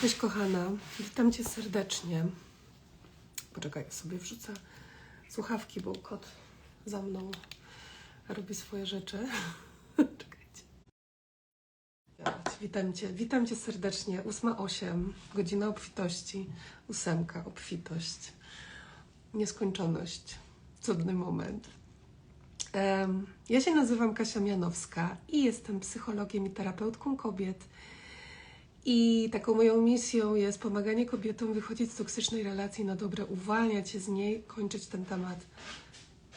Cześć kochana, witam Cię serdecznie. Poczekaj, sobie wrzucę słuchawki, bo kot za mną robi swoje rzeczy. Czekajcie. Witam Cię, witam Cię serdecznie. 8.08, godzina obfitości, ósemka, obfitość, nieskończoność, cudny moment. Ja się nazywam Kasia Mianowska i jestem psychologiem i terapeutką kobiet. I taką moją misją jest pomaganie kobietom wychodzić z toksycznej relacji na dobre, uwalniać się z niej, kończyć ten temat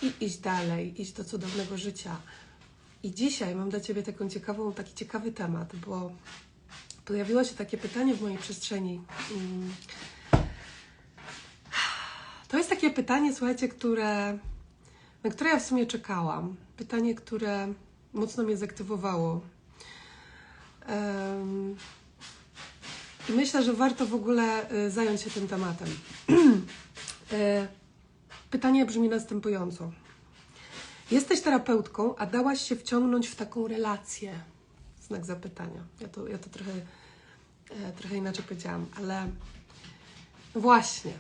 i iść dalej, iść do cudownego życia. I dzisiaj mam dla Ciebie taką ciekawą, taki ciekawy temat, bo pojawiło się takie pytanie w mojej przestrzeni. To jest takie pytanie, słuchajcie, które, na które ja w sumie czekałam. Pytanie, które mocno mnie zaktywowało. Em, i myślę, że warto w ogóle y, zająć się tym tematem. Y, Pytanie brzmi następująco. Jesteś terapeutką, a dałaś się wciągnąć w taką relację? Znak zapytania. Ja to, ja to trochę, e, trochę inaczej powiedziałam, ale właśnie.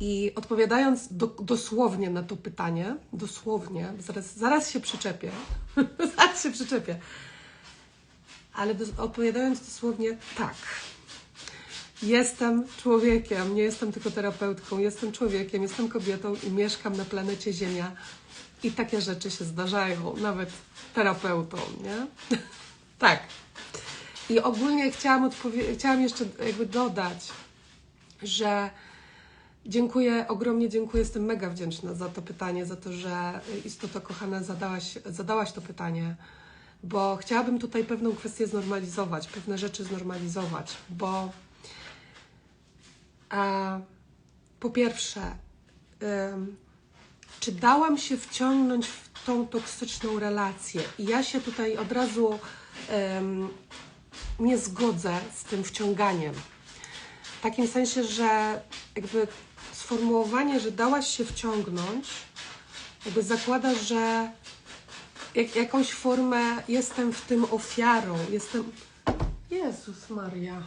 I odpowiadając do, dosłownie na to pytanie, dosłownie, zaraz, zaraz się przyczepię, zaraz się przyczepię, ale odpowiadając dosłownie tak. Jestem człowiekiem, nie jestem tylko terapeutką, jestem człowiekiem, jestem kobietą i mieszkam na planecie Ziemia. I takie rzeczy się zdarzają, nawet terapeutom, nie? tak. I ogólnie chciałam, chciałam jeszcze jakby dodać, że dziękuję, ogromnie dziękuję, jestem mega wdzięczna za to pytanie, za to, że istota kochana zadałaś, zadałaś to pytanie bo chciałabym tutaj pewną kwestię znormalizować, pewne rzeczy znormalizować, bo po pierwsze, czy dałam się wciągnąć w tą toksyczną relację? I ja się tutaj od razu nie zgodzę z tym wciąganiem. W takim sensie, że jakby sformułowanie, że dałaś się wciągnąć, jakby zakłada, że jak, jakąś formę jestem w tym ofiarą, jestem... Jezus Maria.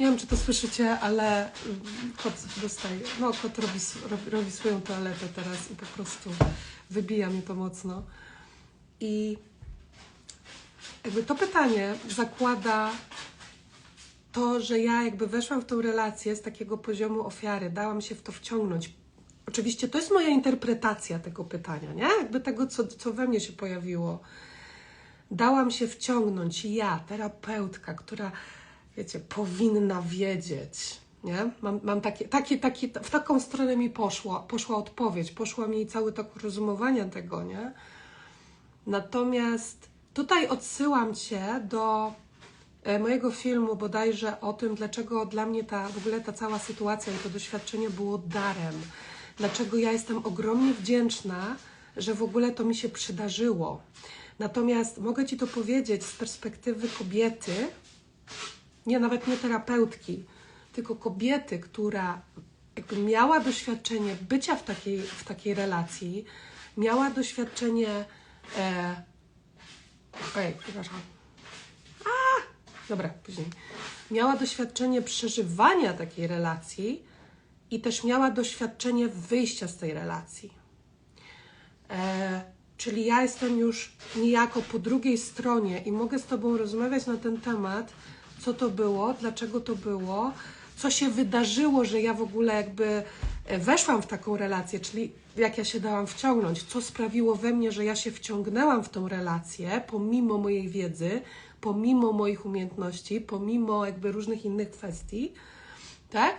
Nie wiem, czy to słyszycie, ale mm, kot dostaje, no kot robi, robi, robi swoją toaletę teraz i po prostu wybija mnie to mocno. I jakby to pytanie zakłada to, że ja jakby weszłam w tą relację z takiego poziomu ofiary, dałam się w to wciągnąć. Oczywiście to jest moja interpretacja tego pytania, nie? Jakby tego, co, co we mnie się pojawiło. Dałam się wciągnąć ja, terapeutka, która, wiecie, powinna wiedzieć, nie? Mam, mam takie, takie, takie, w taką stronę mi poszła, poszła odpowiedź, poszła mi cały tok rozumowania tego, nie? Natomiast tutaj odsyłam Cię do e, mojego filmu bodajże o tym, dlaczego dla mnie ta, w ogóle ta cała sytuacja i to doświadczenie było darem. Dlaczego ja jestem ogromnie wdzięczna, że w ogóle to mi się przydarzyło. Natomiast mogę Ci to powiedzieć z perspektywy kobiety, nie nawet nie terapeutki, tylko kobiety, która jakby miała doświadczenie bycia w takiej, w takiej relacji, miała doświadczenie. E, przepraszam. Dobra, później. Miała doświadczenie przeżywania takiej relacji i też miała doświadczenie wyjścia z tej relacji. E, czyli ja jestem już niejako po drugiej stronie i mogę z Tobą rozmawiać na ten temat, co to było, dlaczego to było, co się wydarzyło, że ja w ogóle jakby e, weszłam w taką relację, czyli jak ja się dałam wciągnąć, co sprawiło we mnie, że ja się wciągnęłam w tą relację, pomimo mojej wiedzy, pomimo moich umiejętności, pomimo jakby różnych innych kwestii, tak?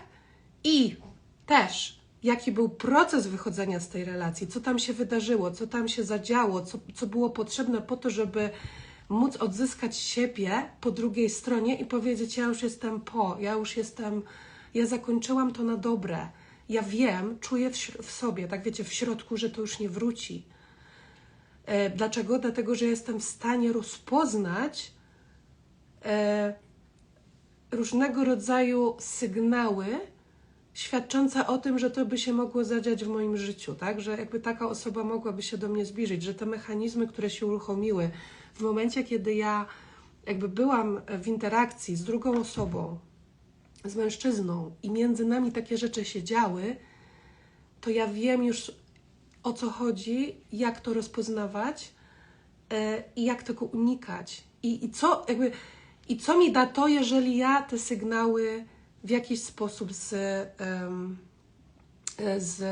I też jaki był proces wychodzenia z tej relacji, co tam się wydarzyło, co tam się zadziało, co, co było potrzebne po to, żeby móc odzyskać siebie po drugiej stronie i powiedzieć: Ja już jestem po, ja już jestem, ja zakończyłam to na dobre. Ja wiem, czuję w, w sobie, tak wiecie, w środku, że to już nie wróci. E, dlaczego? Dlatego, że jestem w stanie rozpoznać e, różnego rodzaju sygnały świadczące o tym, że to by się mogło zadziać w moim życiu, tak? Że jakby taka osoba mogłaby się do mnie zbliżyć, że te mechanizmy, które się uruchomiły w momencie, kiedy ja jakby byłam w interakcji z drugą osobą, z mężczyzną i między nami takie rzeczy się działy, to ja wiem już o co chodzi, jak to rozpoznawać e, i jak tego unikać. I, i, co, jakby, I co mi da to, jeżeli ja te sygnały w jakiś sposób z, z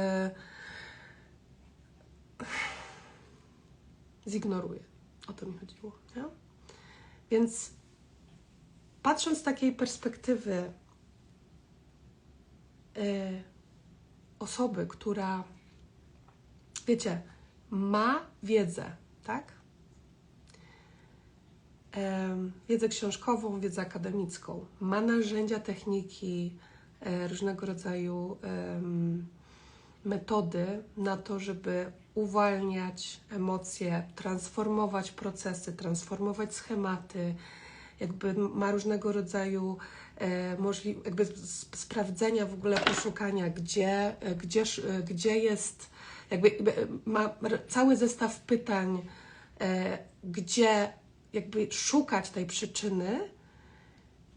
zignoruję. O to mi chodziło. Nie? Więc patrząc z takiej perspektywy y, osoby, która, wiecie, ma wiedzę, tak? Wiedzę książkową, wiedzę akademicką, ma narzędzia, techniki, e, różnego rodzaju metody na to, żeby uwalniać emocje, transformować procesy, transformować schematy, jakby ma różnego rodzaju e, jakby sprawdzenia w ogóle poszukania, gdzie, e, gdzie, gdzie jest, jakby ma cały zestaw pytań, gdzie jakby szukać tej przyczyny,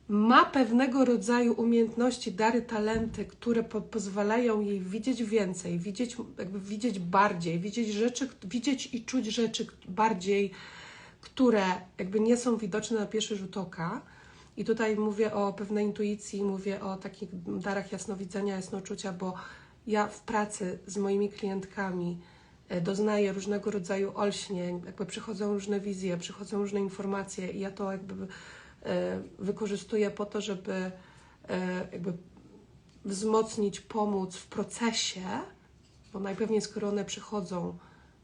ma pewnego rodzaju umiejętności, dary, talenty, które po pozwalają jej widzieć więcej, widzieć, jakby widzieć bardziej, widzieć rzeczy, widzieć i czuć rzeczy bardziej, które jakby nie są widoczne na pierwszy rzut oka. I tutaj mówię o pewnej intuicji, mówię o takich darach jasnowidzenia, jasnoczucia, bo ja w pracy z moimi klientkami doznaję różnego rodzaju olśnień, jakby przychodzą różne wizje, przychodzą różne informacje i ja to jakby E, wykorzystuję po to, żeby e, jakby wzmocnić, pomóc w procesie, bo najpewniej skoro one przychodzą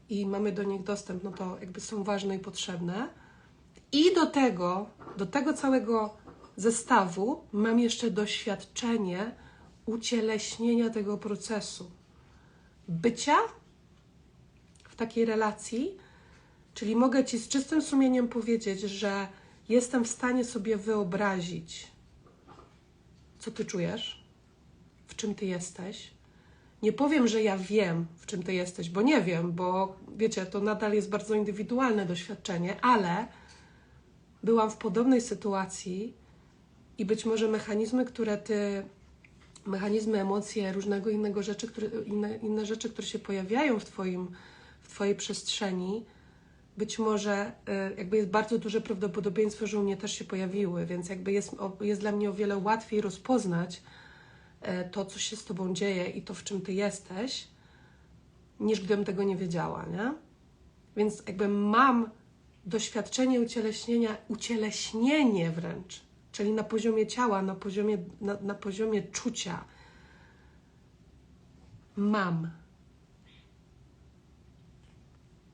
i mamy do nich dostęp, no to jakby są ważne i potrzebne. I do tego, do tego całego zestawu mam jeszcze doświadczenie ucieleśnienia tego procesu. Bycia takiej relacji, czyli mogę Ci z czystym sumieniem powiedzieć, że jestem w stanie sobie wyobrazić, co ty czujesz, w czym ty jesteś. Nie powiem, że ja wiem, w czym ty jesteś, bo nie wiem, bo wiecie, to nadal jest bardzo indywidualne doświadczenie, ale byłam w podobnej sytuacji i być może mechanizmy, które ty, mechanizmy, emocje, różnego innego rzeczy, które, inne, inne rzeczy, które się pojawiają w, twoim, Twojej przestrzeni, być może y, jakby jest bardzo duże prawdopodobieństwo, że u mnie też się pojawiły, więc jakby jest, jest dla mnie o wiele łatwiej rozpoznać e, to, co się z Tobą dzieje i to, w czym Ty jesteś, niż gdybym tego nie wiedziała, nie? Więc jakby mam doświadczenie ucieleśnienia, ucieleśnienie wręcz, czyli na poziomie ciała, na poziomie, na, na poziomie czucia. Mam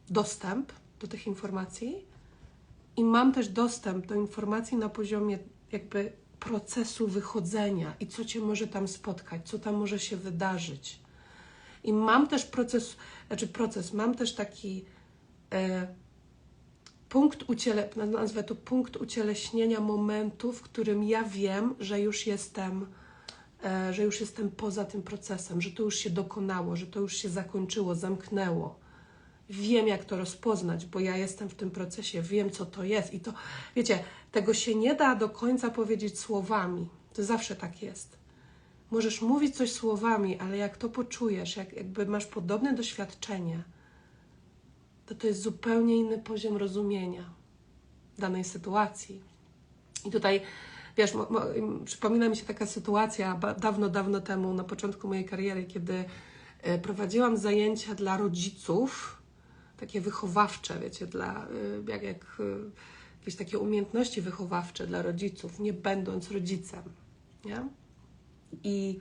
dostęp do tych informacji i mam też dostęp do informacji na poziomie jakby procesu wychodzenia i co cię może tam spotkać, co tam może się wydarzyć. I mam też proces, znaczy proces, mam też taki e, punkt uciele, nazwę to punkt ucieleśnienia momentu, w którym ja wiem, że już jestem, e, że już jestem poza tym procesem, że to już się dokonało, że to już się zakończyło, zamknęło wiem, jak to rozpoznać, bo ja jestem w tym procesie, wiem, co to jest. I to, wiecie, tego się nie da do końca powiedzieć słowami. To zawsze tak jest. Możesz mówić coś słowami, ale jak to poczujesz, jak jakby masz podobne doświadczenie, to to jest zupełnie inny poziom rozumienia danej sytuacji. I tutaj, wiesz, przypomina mi się taka sytuacja dawno, dawno temu, na początku mojej kariery, kiedy e, prowadziłam zajęcia dla rodziców takie wychowawcze, wiecie, dla, y, jak, jak y, jakieś takie umiejętności wychowawcze dla rodziców, nie będąc rodzicem, nie? I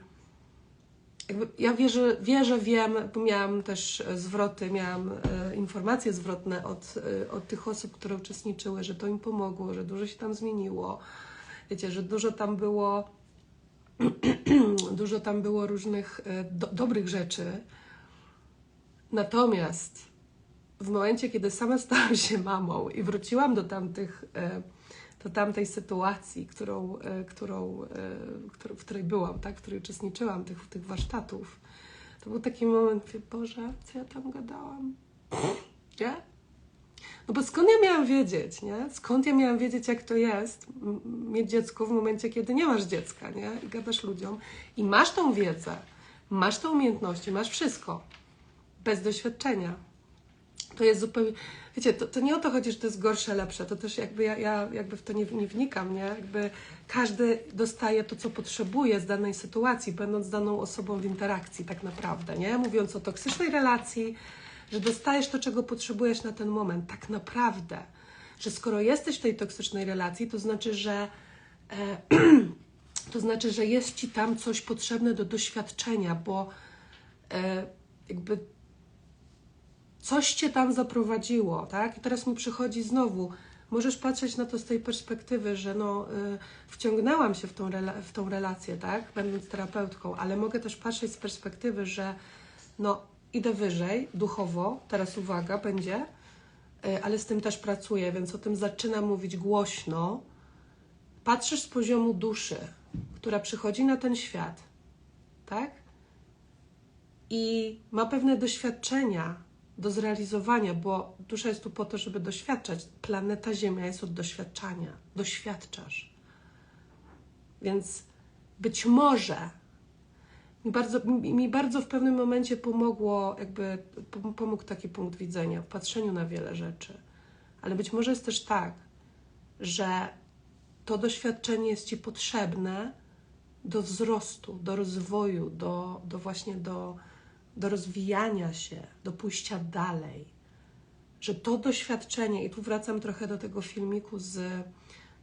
jakby ja wierzę, wierzę, wiem, bo miałam też zwroty, miałam e, informacje zwrotne od, od tych osób, które uczestniczyły, że to im pomogło, że dużo się tam zmieniło. Wiecie, że dużo tam było, dużo tam było różnych do, dobrych rzeczy. Natomiast w momencie, kiedy sama stałam się mamą i wróciłam do tamtych, e, do tamtej sytuacji, którą, e, którą, e, w której byłam, tak, w której uczestniczyłam, tych, tych warsztatów, to był taki moment, mówię, Boże, co ja tam gadałam? Nie? No bo skąd ja miałam wiedzieć, nie? Skąd ja miałam wiedzieć, jak to jest mieć dziecko w momencie, kiedy nie masz dziecka, nie? I gadasz ludziom i masz tą wiedzę, masz te umiejętności, masz wszystko. Bez doświadczenia. To jest zupełnie... Wiecie, to, to nie o to chodzi, że to jest gorsze, lepsze. To też jakby ja, ja jakby w to nie, nie wnikam, nie? Jakby każdy dostaje to, co potrzebuje z danej sytuacji, będąc daną osobą w interakcji tak naprawdę, nie? Mówiąc o toksycznej relacji, że dostajesz to, czego potrzebujesz na ten moment, tak naprawdę. Że skoro jesteś w tej toksycznej relacji, to znaczy, że e, to znaczy, że jest ci tam coś potrzebne do doświadczenia, bo e, jakby coś cię tam zaprowadziło, tak? I teraz mi przychodzi znowu, możesz patrzeć na to z tej perspektywy, że no, y, wciągnęłam się w tą, w tą relację, tak? Będąc terapeutką, ale mogę też patrzeć z perspektywy, że no, idę wyżej duchowo, teraz uwaga, będzie, y, ale z tym też pracuję, więc o tym zaczynam mówić głośno. Patrzysz z poziomu duszy, która przychodzi na ten świat, tak? I ma pewne doświadczenia, do zrealizowania, bo dusza jest tu po to, żeby doświadczać. Planeta Ziemia jest od doświadczania. Doświadczasz. Więc być może mi bardzo, mi, mi bardzo w pewnym momencie pomogło, jakby pomógł taki punkt widzenia w patrzeniu na wiele rzeczy. Ale być może jest też tak, że to doświadczenie jest Ci potrzebne do wzrostu, do rozwoju, do, do właśnie do, do rozwijania się, do pójścia dalej. Że to doświadczenie, i tu wracam trochę do tego filmiku z,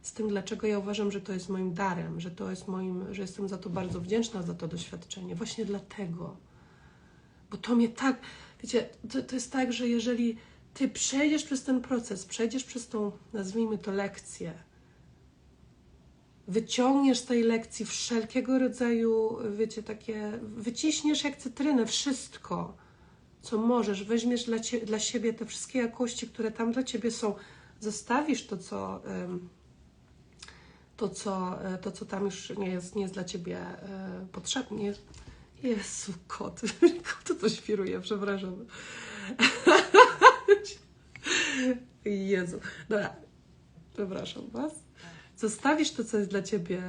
z tym, dlaczego ja uważam, że to jest moim darem, że to jest moim, że jestem za to bardzo wdzięczna za to doświadczenie. Właśnie dlatego. Bo to mnie tak, wiecie, to, to jest tak, że jeżeli ty przejdziesz przez ten proces, przejdziesz przez tą, nazwijmy to, lekcję, wyciągniesz z tej lekcji wszelkiego rodzaju, wiecie, takie, wyciśniesz jak cytrynę wszystko, co możesz, weźmiesz dla, cie, dla siebie te wszystkie jakości, które tam dla ciebie są, zostawisz to, co, to, co, e, to, co tam już nie jest, nie jest dla ciebie e, potrzebne. Jezu, kot, kot to świruje, przepraszam. Jezu, dobra, przepraszam Was zostawisz to, co jest dla ciebie,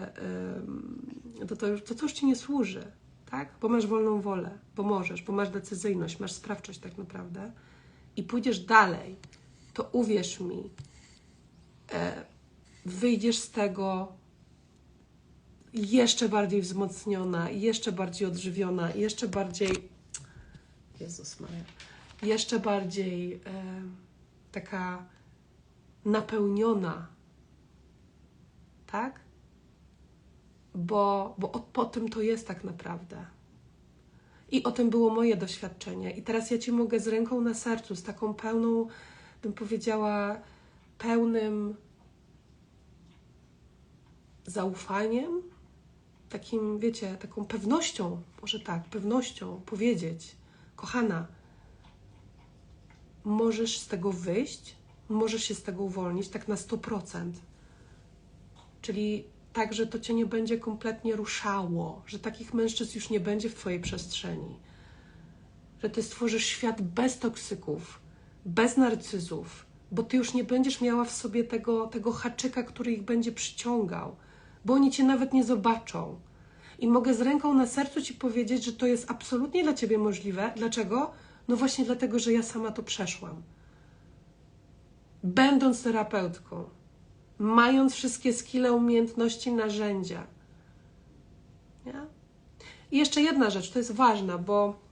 to, to, już, to, to już ci nie służy, tak? Bo masz wolną wolę, bo możesz, bo masz decyzyjność, masz sprawczość tak naprawdę i pójdziesz dalej, to uwierz mi, e, wyjdziesz z tego jeszcze bardziej wzmocniona, jeszcze bardziej odżywiona, jeszcze bardziej. Jezus Maria. Jeszcze bardziej e, taka napełniona tak? Bo, bo po tym to jest tak naprawdę. I o tym było moje doświadczenie. I teraz ja Ci mogę z ręką na sercu, z taką pełną, bym powiedziała, pełnym zaufaniem, takim, wiecie, taką pewnością, może tak, pewnością powiedzieć, kochana, możesz z tego wyjść, możesz się z tego uwolnić tak na 100%. Czyli tak, że to cię nie będzie kompletnie ruszało, że takich mężczyzn już nie będzie w twojej przestrzeni, że ty stworzysz świat bez toksyków, bez narcyzów, bo ty już nie będziesz miała w sobie tego, tego haczyka, który ich będzie przyciągał, bo oni cię nawet nie zobaczą. I mogę z ręką na sercu ci powiedzieć, że to jest absolutnie dla ciebie możliwe. Dlaczego? No właśnie dlatego, że ja sama to przeszłam. Będąc terapeutką, mając wszystkie skille, umiejętności, narzędzia. Nie? I jeszcze jedna rzecz, to jest ważna, bo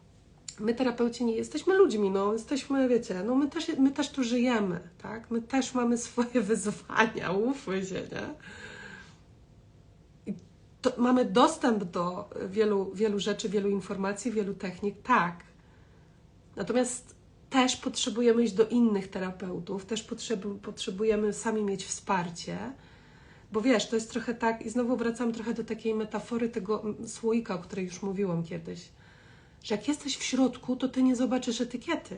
my terapeuci nie jesteśmy ludźmi, no jesteśmy, wiecie, no my też, my też tu żyjemy, tak? My też mamy swoje wyzwania, ufmy się, nie? To, mamy dostęp do wielu, wielu rzeczy, wielu informacji, wielu technik, tak. Natomiast też potrzebujemy iść do innych terapeutów, też potrzebujemy sami mieć wsparcie, bo wiesz, to jest trochę tak, i znowu wracam trochę do takiej metafory tego słoika, o której już mówiłam kiedyś, że jak jesteś w środku, to ty nie zobaczysz etykiety.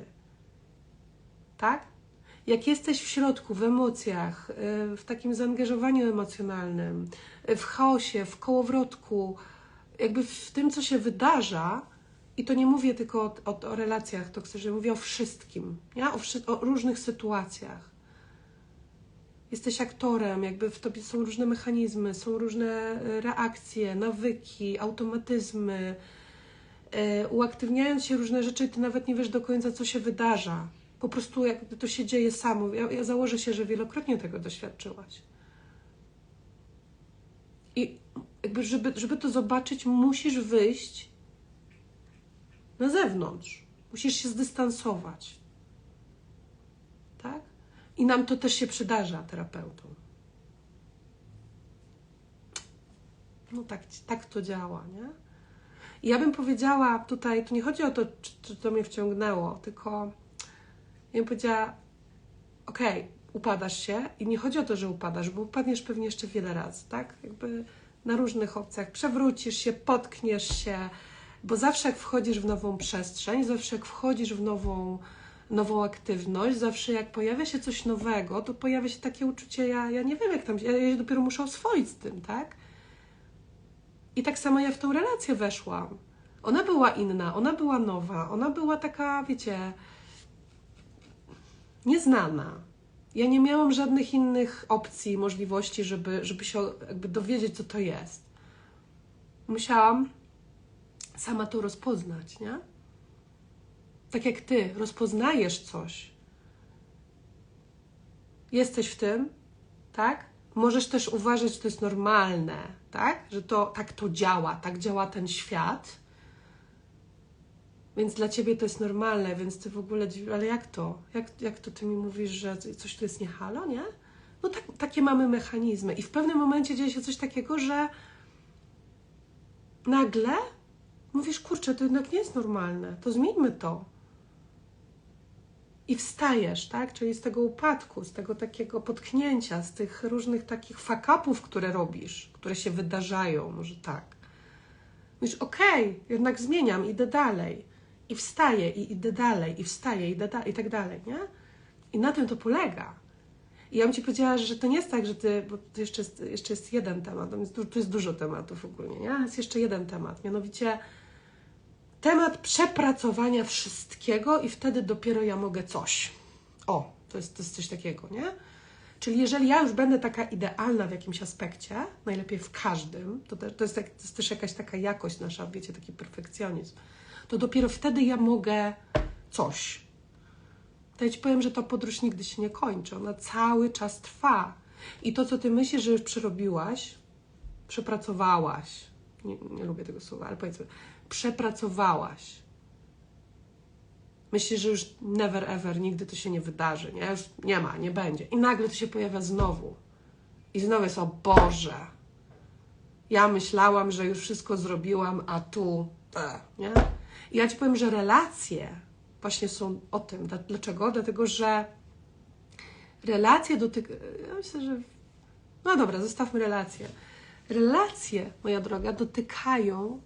Tak? Jak jesteś w środku, w emocjach, y, w takim zaangażowaniu emocjonalnym, y, w chaosie, w kołowrotku, jakby w tym, co się wydarza, I to nie mówię tylko o, o, o relacjach toksycznych, mówię o wszystkim, nie? O, wszy- o różnych sytuacjach. Jesteś aktorem, jakby w tobie są różne mechanizmy, są różne e, reakcje, nawyki, automatyzmy. E, uaktywniając się różne rzeczy, ty nawet nie wiesz do końca, co się wydarza. Po prostu jakby to się dzieje samo. Ja, ja założę się, że wielokrotnie tego doświadczyłaś. I jakby, żeby, żeby to zobaczyć, musisz wyjść na zewnątrz. Musisz się zdystansować. Tak? I nam to też się przydarza, terapeutom. No tak, tak to działa, nie? I ja bym powiedziała tutaj, tu nie chodzi o to, czy, czy to mnie wciągnęło, tylko ja bym powiedziała, okej, okay, upadasz się i nie chodzi o to, że upadasz, bo upadniesz pewnie jeszcze wiele razy, tak? Jakby na różnych opcjach. Przewrócisz się, potkniesz się, bo zawsze jak wchodzisz w nową przestrzeń, zawsze jak wchodzisz w nową, nową aktywność, zawsze jak pojawia się coś nowego, to pojawia się takie uczucie, ja, ja nie wiem jak tam, ja, ja dopiero muszę oswoić z tym, tak? I tak samo ja w tą relację weszłam. Ona była inna, ona była nowa, ona była taka, wiecie, nieznana. Ja nie miałam żadnych innych opcji, możliwości, żeby, żeby się jakby dowiedzieć, co to jest. Musiałam sama to rozpoznać, nie? Tak jak ty rozpoznajesz coś. Jesteś w tym, tak? Możesz też uważać, że to jest normalne, tak? Że to tak to działa, tak działa ten świat. Więc dla ciebie to jest normalne, więc ty w ogóle, ale jak to? Jak, jak to ty mi mówisz, że coś tu jest nie halo, nie? No tak, takie mamy mechanizmy. I w pewnym momencie dzieje się coś takiego, że nagle mówisz, kurczę, to jednak nie jest normalne, to zmieńmy to. I wstajesz, tak? Czyli z tego upadku, z tego takiego potknięcia, z tych różnych takich fakapów, które robisz, które się wydarzają, może tak. Mówisz, okej, okay, jednak zmieniam, idę dalej. I wstaję, i idę dalej, i wstaję, idę i tak dalej, nie? I na tym to polega. I ja bym Ci powiedziała, że to nie jest tak, że Ty, bo to jeszcze jest, jeszcze jest jeden temat, tu jest dużo tematów ogólnie, nie? Jest jeszcze jeden temat, mianowicie temat przepracowania wszystkiego i wtedy dopiero ja mogę coś. O, to jest, to jest coś takiego, nie? Czyli jeżeli ja już będę taka idealna w jakimś aspekcie, najlepiej w każdym, to, te, to, jest, to jest też jakaś taka jakość nasza, wiecie, taki perfekcjonizm, to dopiero wtedy ja mogę coś. To ja Ci powiem, że ta podróż nigdy się nie kończy, ona cały czas trwa. I to, co Ty myślisz, że już przerobiłaś, przepracowałaś, nie, nie lubię tego słowa, ale powiedzmy, przepracowałaś. Myślisz, że już never ever, nigdy to się nie wydarzy, nie? Już nie ma, nie będzie. I nagle to się pojawia znowu. I znowu jest, o Boże, ja myślałam, że już wszystko zrobiłam, a tu, e, nie? I ja Ci powiem, że relacje właśnie są o tym. Dlaczego? Dlatego, że relacje dotykają, ja myślę, że no dobra, zostawmy relacje. Relacje, moja droga, dotykają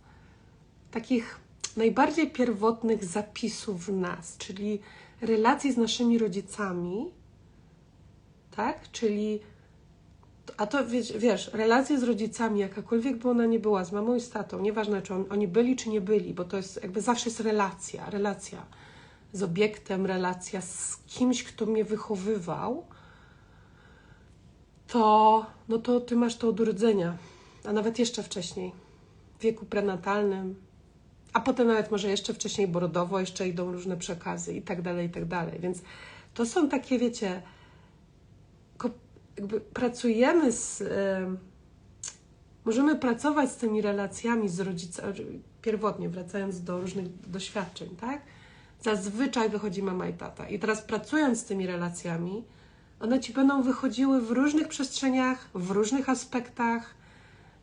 takich najbardziej pierwotnych zapisów w nas, czyli relacji z naszymi rodzicami, tak? Czyli, a to wiesz, wiesz, relacje z rodzicami, jakakolwiek by ona nie była, z mamą i z tatą, nieważne czy on, oni byli czy nie byli, bo to jest jakby zawsze jest relacja, relacja z obiektem, relacja z kimś, kto mnie wychowywał, to, no to ty masz to od urodzenia, a nawet jeszcze wcześniej, w wieku prenatalnym, a potem nawet może jeszcze wcześniej borodowo, jeszcze idą różne przekazy i tak dalej, i tak dalej. Więc to są takie, wiecie, jakby pracujemy z. możemy pracować z tymi relacjami z rodzicami, pierwotnie wracając do różnych doświadczeń, tak? Zazwyczaj wychodzi mama i tata. I teraz pracując z tymi relacjami, one ci będą wychodziły w różnych przestrzeniach, w różnych aspektach,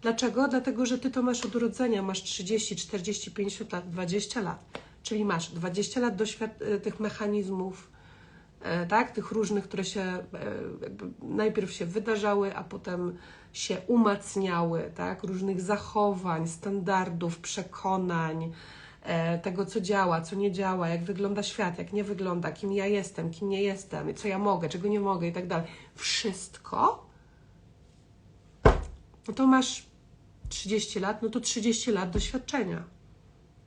Dlaczego? Dlatego, że ty to masz od urodzenia, masz 30, 40, 50 lat, 20 lat. Czyli masz 20 lat doświad- e, tych mechanizmów, e, tak, tych różnych, które się e, najpierw się wydarzały, a potem się umacniały, tak, różnych zachowań, standardów, przekonań, tego, co działa, co nie działa, jak wygląda świat, jak nie wygląda, kim ja jestem, kim nie jestem, co ja mogę, czego nie mogę i tak dalej. Wszystko no to masz 30 lat, no to 30 lat doświadczenia.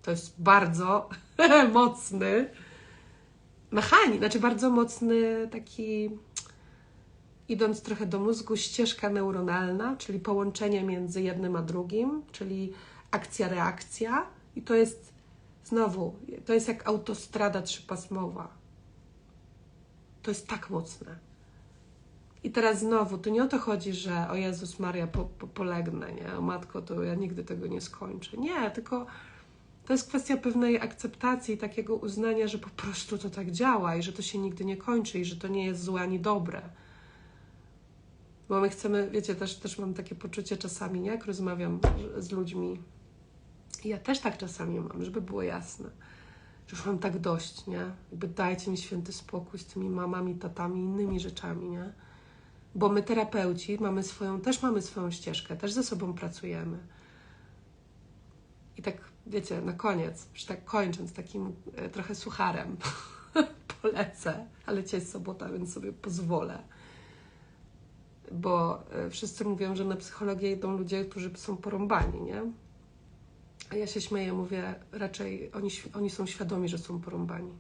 To jest bardzo mocny mechanizm, znaczy bardzo mocny taki, idąc trochę do mózgu, ścieżka neuronalna, czyli połączenie między jednym a drugim, czyli akcja-reakcja. I to jest znowu, to jest jak autostrada trzypasmowa. To jest tak mocne. I teraz znowu, to nie o to chodzi, że o Jezus Maria, po, po, polegnę, nie? O matko, to ja nigdy tego nie skończę. Nie, tylko to jest kwestia pewnej akceptacji, takiego uznania, że po prostu to tak działa i że to się nigdy nie kończy i że to nie jest złe ani dobre. Bo my chcemy, wiecie, też, też mam takie poczucie czasami, nie? jak rozmawiam z ludźmi. I ja też tak czasami mam, żeby było jasne. Że już mam tak dość, nie? Jakby dajcie mi święty spokój z tymi mamami, tatami, innymi rzeczami, nie? Bo my terapeuci mamy swoją, też mamy swoją ścieżkę, też ze sobą pracujemy. I tak, wiecie, na koniec, już tak kończąc takim e, trochę sucharem, polecę, ale dzisiaj jest sobota, więc sobie pozwolę. Bo e, wszyscy mówią, że na psychologię idą ludzie, którzy są porąbani, nie? A ja się śmieję, mówię, raczej oni, oni są świadomi, że są porąbani.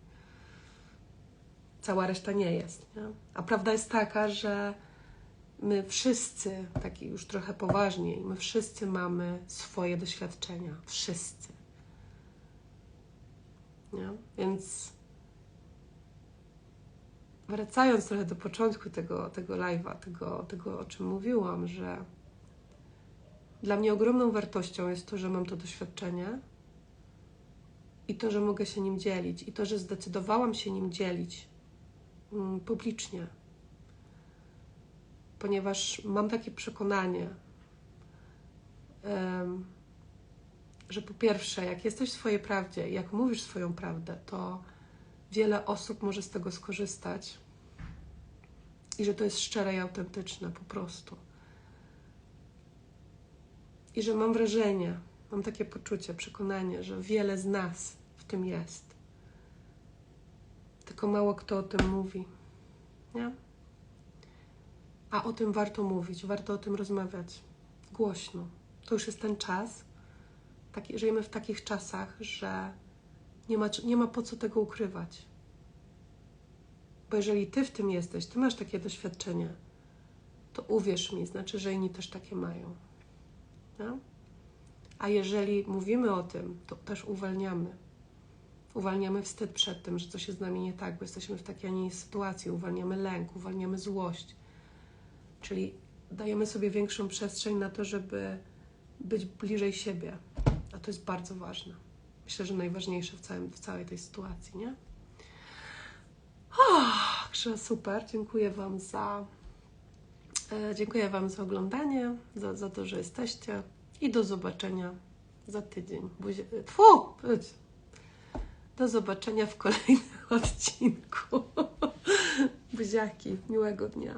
Cała reszta nie jest, nie? A prawda jest taka, że my wszyscy, taki już trochę poważniej, my wszyscy mamy swoje doświadczenia. Wszyscy. Nie? Więc wracając trochę do początku tego, tego live'a, tego, tego, o czym mówiłam, że dla mnie ogromną wartością jest to, że mam to doświadczenie i to, że mogę się nim dzielić, i to, że zdecydowałam się nim dzielić mm, publicznie ponieważ mam takie przekonanie, że po pierwsze, jak jesteś w swojej prawdzie, jak mówisz swoją prawdę, to wiele osób może z tego skorzystać i że to jest szczere i autentyczne po prostu. I że mam wrażenie, mam takie poczucie, przekonanie, że wiele z nas w tym jest. Tylko mało kto o tym mówi. Nie? A o tym warto mówić, warto o tym rozmawiać głośno. To już jest ten czas. Taki, żyjemy w takich czasach, że nie ma, nie ma po co tego ukrywać. Bo jeżeli ty w tym jesteś, ty masz takie doświadczenie, to uwierz mi, znaczy, że inni też takie mają. No? A jeżeli mówimy o tym, to też uwalniamy. Uwalniamy wstyd przed tym, że coś jest z nami nie tak, bo jesteśmy w takiej, a nie sytuacji. Uwalniamy lęk, uwalniamy złość, Czyli dajemy sobie większą przestrzeń na to, żeby być bliżej siebie. A to jest bardzo ważne. Myślę, że najważniejsze w, całym, w całej tej sytuacji, nie? Także super. Dziękuję Wam za. E, dziękuję Wam za oglądanie, za, za to, że jesteście i do zobaczenia za tydzień. Buzie... Tfu! Do zobaczenia w kolejnym odcinku. Buziaki, miłego dnia.